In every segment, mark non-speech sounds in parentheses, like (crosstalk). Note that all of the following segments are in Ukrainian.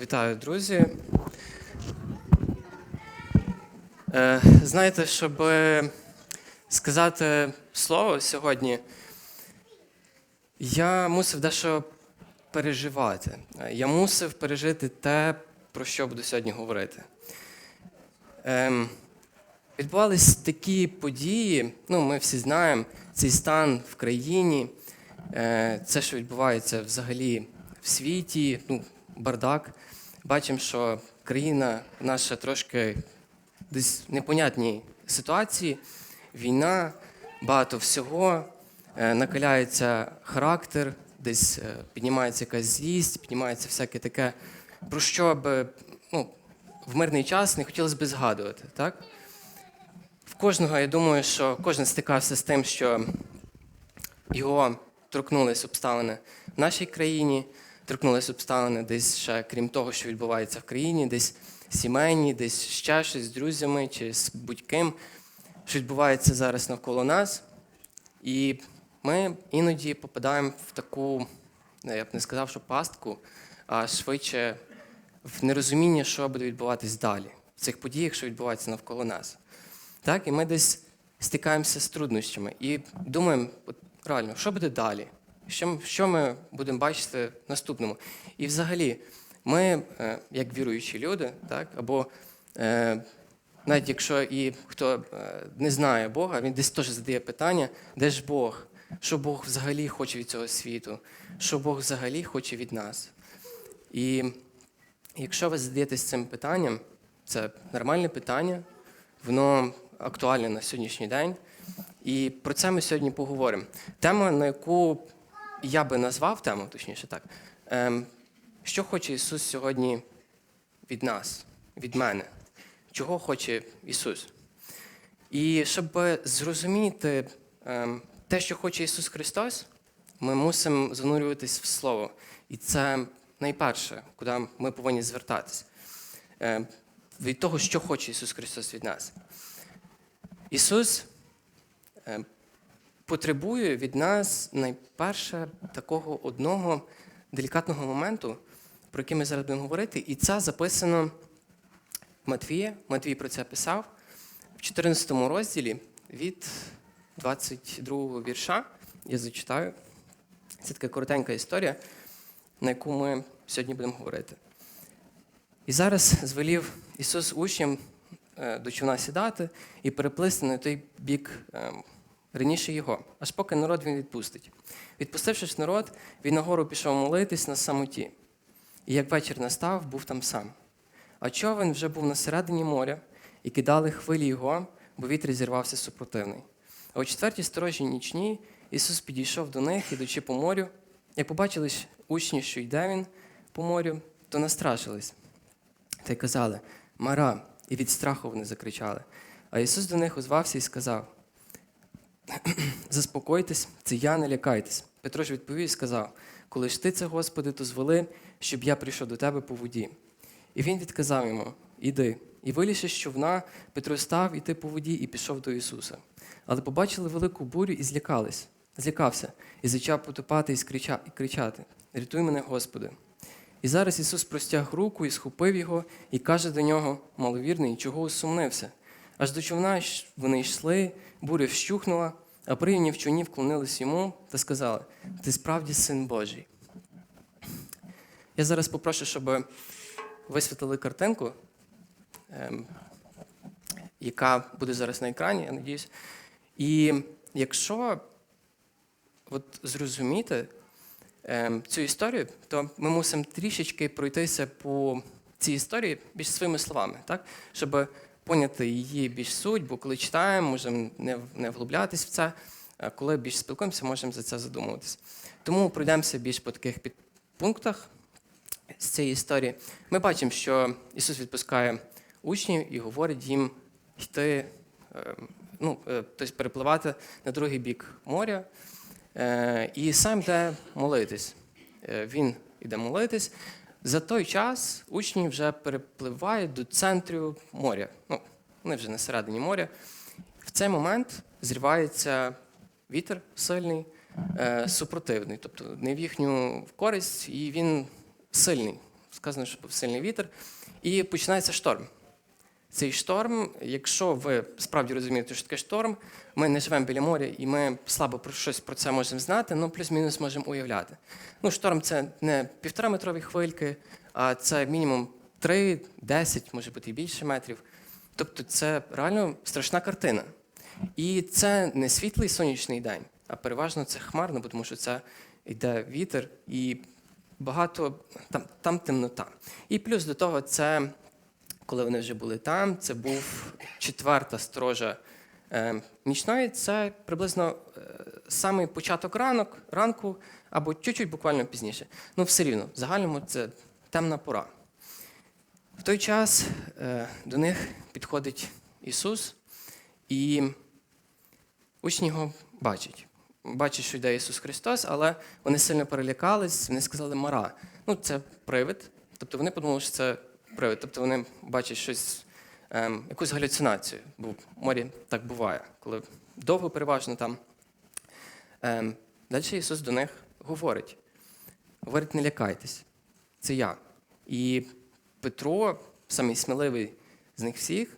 Вітаю, друзі. Е, знаєте, щоб сказати слово сьогодні, я мусив дещо переживати. Е, Я мусив пережити те, про що буду сьогодні говорити. Ем, відбувались такі події, ну, ми всі знаємо, цей стан в країні, е, це, що відбувається взагалі в світі, ну, бардак. Бачимо, що країна наша трошки десь в непонятній ситуації, війна, багато всього, е, накаляється характер, десь е, піднімається якась злість, піднімається всяке таке, про що би ну, в мирний час не хотілося б згадувати. Так? В кожного, я думаю, що кожен стикався з тим, що його торкнулись обставини в нашій країні, торкнулись обставини десь ще, крім того, що відбувається в країні, десь сімейні, десь ще щось з друзями чи з будь-ким, що відбувається зараз навколо нас. І ми іноді попадаємо в таку, ну, я б не сказав, що пастку, а швидше в нерозуміння, що буде відбуватись далі, в цих подіях, що відбуваються навколо нас. Так, і ми десь стикаємося з труднощами і думаємо, от, реально, що буде далі? Що, що ми будемо бачити в наступному? І взагалі, ми, е, як віруючі люди, так, або е, навіть якщо і хто е, не знає Бога, він десь теж задає питання, де ж Бог? Що Бог взагалі хоче від цього світу? Що Бог взагалі хоче від нас? І якщо ви задаєтесь цим питанням, це нормальне питання, воно актуальне на сьогоднішній день. І про це ми сьогодні поговоримо. Тема, на яку я би назвав тему, точніше так, ем, що хоче Ісус сьогодні від нас, від мене? Чого хоче Ісус? І щоб зрозуміти ем, те, що хоче Ісус Христос, ми мусимо занурюватись в Слово. І це найперше, куди ми повинні звертатись. Ем, від того, що хоче Ісус Христос від нас. Ісус потребує від нас найперше такого одного делікатного моменту, про який ми зараз будемо говорити, і це записано в Матвія. Матвій про це писав в 14 розділі від 22 вірша. Я зачитаю. Це така коротенька історія, на яку ми сьогодні будемо говорити. І зараз звелів Ісус учням е, до човна сідати і переплисти на той бік е, раніше його, аж поки народ він відпустить. Відпустивши народ, він нагору пішов молитись на самоті. І як вечір настав, був там сам. А човен вже був на середині моря, і кидали хвилі його, бо вітер зірвався супротивний. А о четвертій сторожі нічній Ісус підійшов до них, ідучи по морю. Як побачили учні, що йде він по морю, то настрашились та й казали Мара, і від страху вони закричали. А Ісус до них озвався і сказав: (clears throat) Заспокойтесь, це я, не лякайтесь. Петро ж відповів і сказав: Коли ж ти це, Господи, то звели, щоб я прийшов до тебе по воді. І він відказав йому: Іди. І вилізши з човна, Петро став іти по воді і пішов до Ісуса. Але побачили велику бурю і злякались, злякався, і зачав потопати і кричати: Рятуй мене, Господи. І зараз Ісус простяг руку і схопив його, і каже до нього, маловірний, чого усумнився. Аж до човна вони йшли, буря вщухнула, а прийняні в човні вклонились йому та сказали: Ти справді син Божий. Я зараз попрошу, щоб висвітлили картинку, ем, яка буде зараз на екрані, я надіюсь. І якщо от зрозуміти ем, цю історію, то ми мусимо трішечки пройтися по цій історії більш своїми словами, так? щоб поняти її більш суть, бо коли читаємо, можемо не, не вглублятись в це, а коли більш спілкуємося, можемо за це задумуватись. Тому пройдемося більш по таких підпунктах з цієї історії. Ми бачимо, що Ісус відпускає учнів і говорить їм йти, е, ну, е, тобто перепливати на другий бік моря. Е, І сам йде молитись. Він йде молитись. За той час учні вже перепливають до центру моря. Ну, вони вже на середині моря. В цей момент зривається вітер сильний, е, супротивний, тобто не в їхню користь, і він сильний, сказано, що був сильний вітер, і починається шторм. Цей шторм, якщо ви справді розумієте, що таке шторм, ми не живемо біля моря і ми слабо про щось про це можемо знати, ну плюс-мінус можемо уявляти. Ну, шторм це не півтораметрові хвильки, а це мінімум 3, 10, може бути і більше метрів. Тобто це реально страшна картина. І це не світлий сонячний день, а переважно це хмарно, тому що це йде вітер і багато там, там темнота. І плюс до того, це коли вони вже були там, це був четверта сторожа е, нічної, це приблизно е, самий початок ранок, ранку або чуть-чуть буквально пізніше. Ну, все рівно, в загальному це темна пора. В той час е, до них підходить Ісус, і учні його бачать. Бачать, що йде Ісус Христос, але вони сильно перелякались, вони сказали Мара. Ну, це привид. Тобто вони подумали, що це привид. Тобто вони бачать щось, ем, якусь галюцинацію. Бо в морі так буває, коли довго переважно там. Ем, далі Ісус до них говорить: говорить, не лякайтесь, це я. І Петро, самий сміливий з них всіх,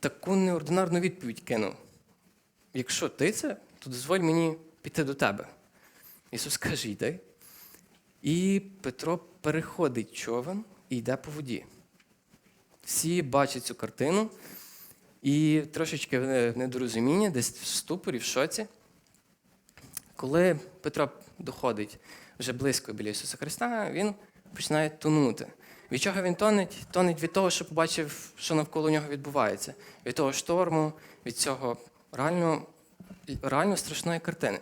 таку неординарну відповідь кинув. Якщо ти це, то дозволь мені піти до тебе. Ісус каже, йди. І Петро переходить човен і йде по воді. Всі бачать цю картину, і трошечки в недорозуміння, десь в ступорі, в шоці. Коли Петро доходить вже близько біля Ісуса Христа, він починає тонути. Від чого він тонеть? Тонеть від того, що побачив, що навколо нього відбувається, від того шторму, від цього реально, реально страшної картини.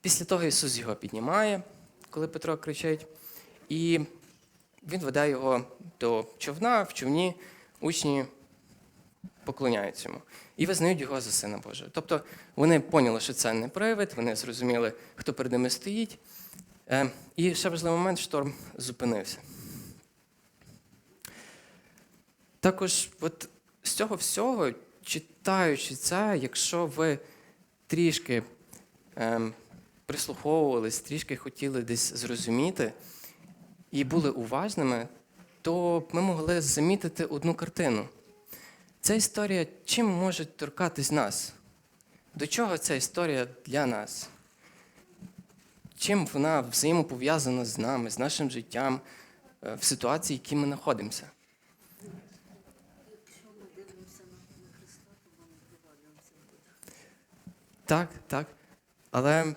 Після того Ісус його піднімає, коли Петро кричить, і він веде його до човна, в човні учні поклоняються йому і визнають його за Сина Божого. Тобто вони поняли, що це не привид, вони зрозуміли, хто перед ними стоїть. Е, І ще важливий момент, шторм зупинився. Також, от з цього всього, читаючи це, якщо ви трішки ем, прислуховувались, трішки хотіли десь зрозуміти і були уважними, то ми могли замітити одну картину. Ця історія чим може торкатись нас? До чого ця історія для нас? Чим вона взаємопов'язана з нами, з нашим життям е, в ситуації, в якій ми знаходимося? Так, так. Але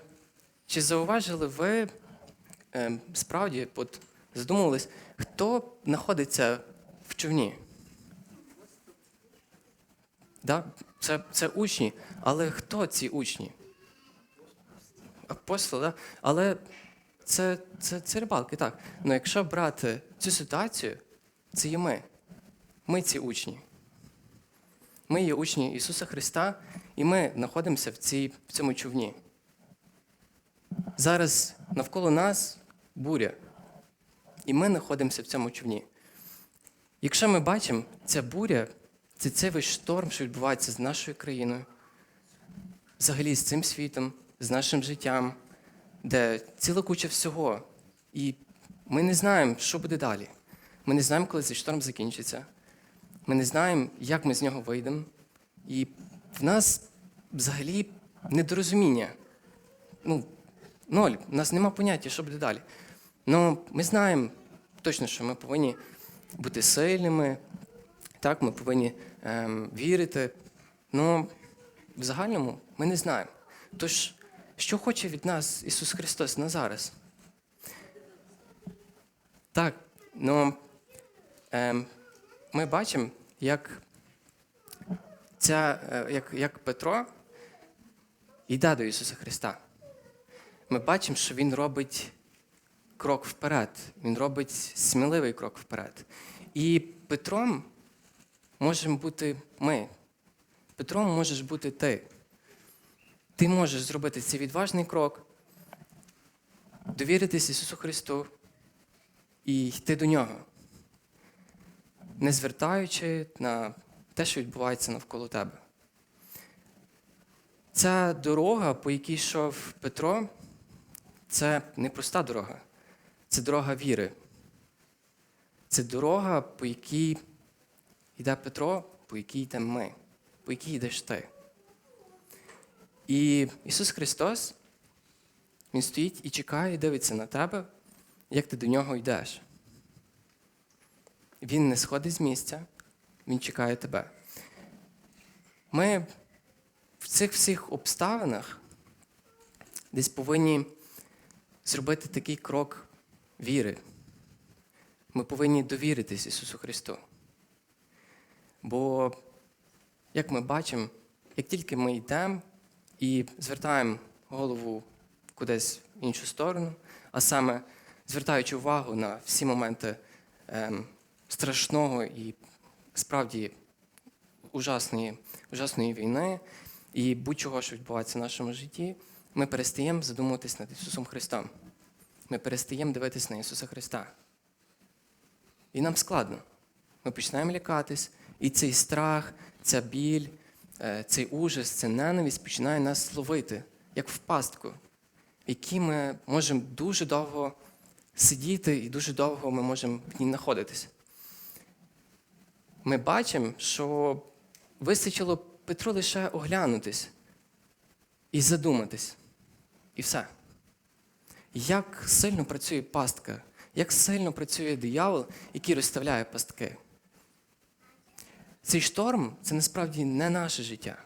чи зауважили ви е, справді, от задумувались, хто знаходиться в човні? Да? Це, це учні. Але хто ці учні? Апостоли, да? але це, це, це рибалки, так. Ну якщо брати цю ситуацію, це є ми. Ми ці учні. Ми є учні Ісуса Христа, і ми знаходимося в, цій, в цьому човні. Зараз навколо нас буря, і ми знаходимося в цьому човні. Якщо ми бачимо, ця буря це цей весь шторм, що відбувається з нашою країною, взагалі з цим світом, з нашим життям, де ціла куча всього. І ми не знаємо, що буде далі. Ми не знаємо, коли цей шторм закінчиться. Ми не знаємо, як ми з нього вийдемо. І в нас взагалі недорозуміння. Ну, ноль. У нас нема поняття, що буде далі. Ну, ми знаємо точно, що ми повинні бути сильними, так, ми повинні ем, вірити. Ну, в загальному ми не знаємо. Тож, що хоче від нас Ісус Христос на зараз? Так, ну ем, ми бачимо, як, ця, е, як, як Петро йде до Ісуса Христа. Ми бачимо, що Він робить крок вперед, Він робить сміливий крок вперед. І Петром можемо бути ми. Петром можеш бути ти. Ти можеш зробити цей відважний крок, довіритись Ісусу Христу і йти до Нього, не звертаючи на те, що відбувається навколо тебе. Ця дорога, по якій йшов Петро, це не проста дорога, це дорога віри. Це дорога, по якій йде Петро, по якій йдемо ми, по якій йдеш ти. І Ісус Христос, Він стоїть і чекає, і дивиться на тебе, як ти до нього йдеш. Він не сходить з місця, Він чекає тебе. Ми в цих всіх обставинах десь повинні зробити такий крок віри. Ми повинні довіритись Ісусу Христу. Бо, як ми бачимо, як тільки ми йдемо і звертаємо голову кудись в іншу сторону, а саме звертаючи увагу на всі моменти ем, страшного і справді ужасної, ужасної війни і будь-чого, що відбувається в нашому житті, ми перестаємо задумуватись над Ісусом Христом. Ми перестаємо дивитись на Ісуса Христа. І нам складно. Ми починаємо лякатись, і цей страх, ця біль, е, цей ужас, ця ненависть починає нас ловити, як в пастку, в якій ми можемо дуже довго сидіти і дуже довго ми можемо в ній знаходитись. Ми бачимо, що вистачило Петру лише оглянутись і задуматись. І все. Як сильно працює пастка, як сильно працює диявол, який розставляє пастки. Цей шторм це насправді не наше життя.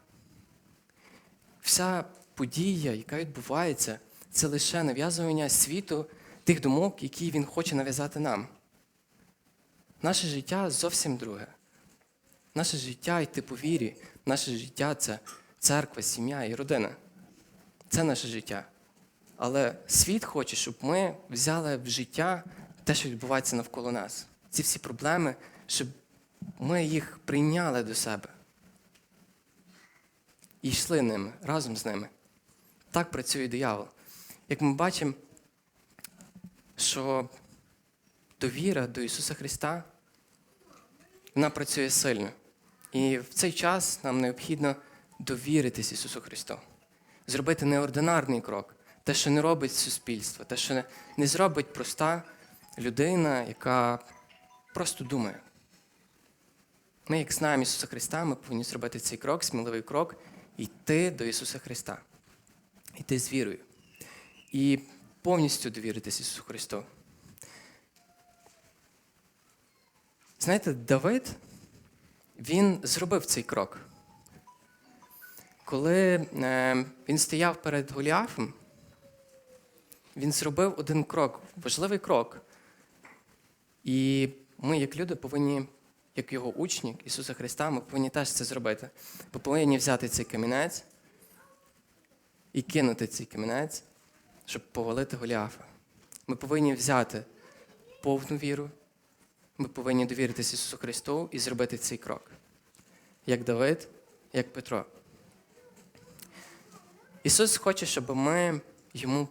Вся подія, яка відбувається, це лише нав'язування світу тих думок, які він хоче нав'язати нам. Наше життя зовсім друге. Наше життя йти по вірі, наше життя це церква, сім'я і родина. Це наше життя. Але світ хоче, щоб ми взяли в життя те, що відбувається навколо нас. Ці всі проблеми, щоб ми їх прийняли до себе. І йшли ними, разом з ними. Так працює диявол. Як ми бачимо, що довіра до Ісуса Христа, вона працює сильно. І в цей час нам необхідно довіритись Ісусу Христу, зробити неординарний крок, те, що не робить суспільство, те, що не, зробить проста людина, яка просто думає. Ми, як знаємо Ісуса Христа, ми повинні зробити цей крок, сміливий крок, йти до Ісуса Христа, йти з вірою. І повністю довіритись Ісусу Христу. Знаєте, Давид, він зробив цей крок. Коли е, він стояв перед Голіафом, він зробив один крок, важливий крок. І ми, як люди, повинні, як його учні, Ісуса Христа, ми повинні теж це зробити. Ми повинні взяти цей камінець і кинути цей камінець, щоб повалити Голіафа. Ми повинні взяти повну віру, ми повинні довіритися Ісусу Христу і зробити цей крок. Як Давид, як Петро. Ісус хоче, щоб ми йому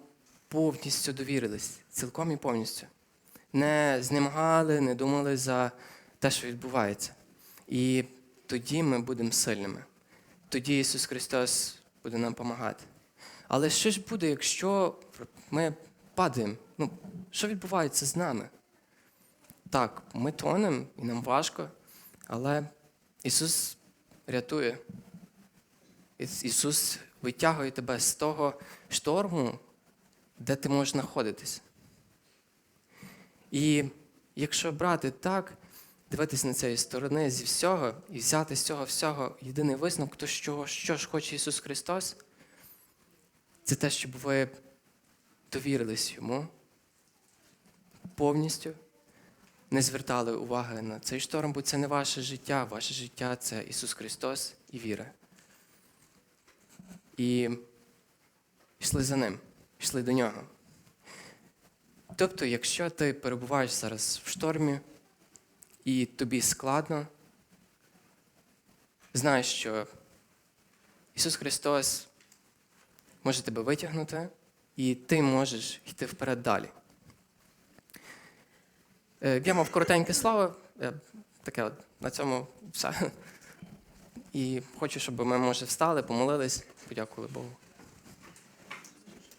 повністю довірились, цілком і повністю. Не знемагали, не думали за те, що відбувається. І тоді ми будемо сильними. Тоді Ісус Христос буде нам допомагати. Але що ж буде, якщо ми падаємо? Ну, що відбувається з нами? Так, ми тонемо і нам важко, але Ісус рятує. Ісус витягує тебе з того шторму, де ти можеш знаходитись. І якщо брати так, дивитися на цієї сторони зі всього і взяти з цього всього єдиний висновок, то що, що ж хоче Ісус Христос, це те, щоб ви довірились Йому повністю, не звертали уваги на цей шторм, бо це не ваше життя, ваше життя це Ісус Христос і віра. І йшли за Ним, йшли до Нього. Тобто, якщо ти перебуваєш зараз в штормі і тобі складно, знай, що Ісус Христос може тебе витягнути, і ти можеш йти вперед далі. Е, Я мав коротеньке слово, е, таке от, на цьому все. І хочу, щоб ми, може, встали, помолились, подякували Богу.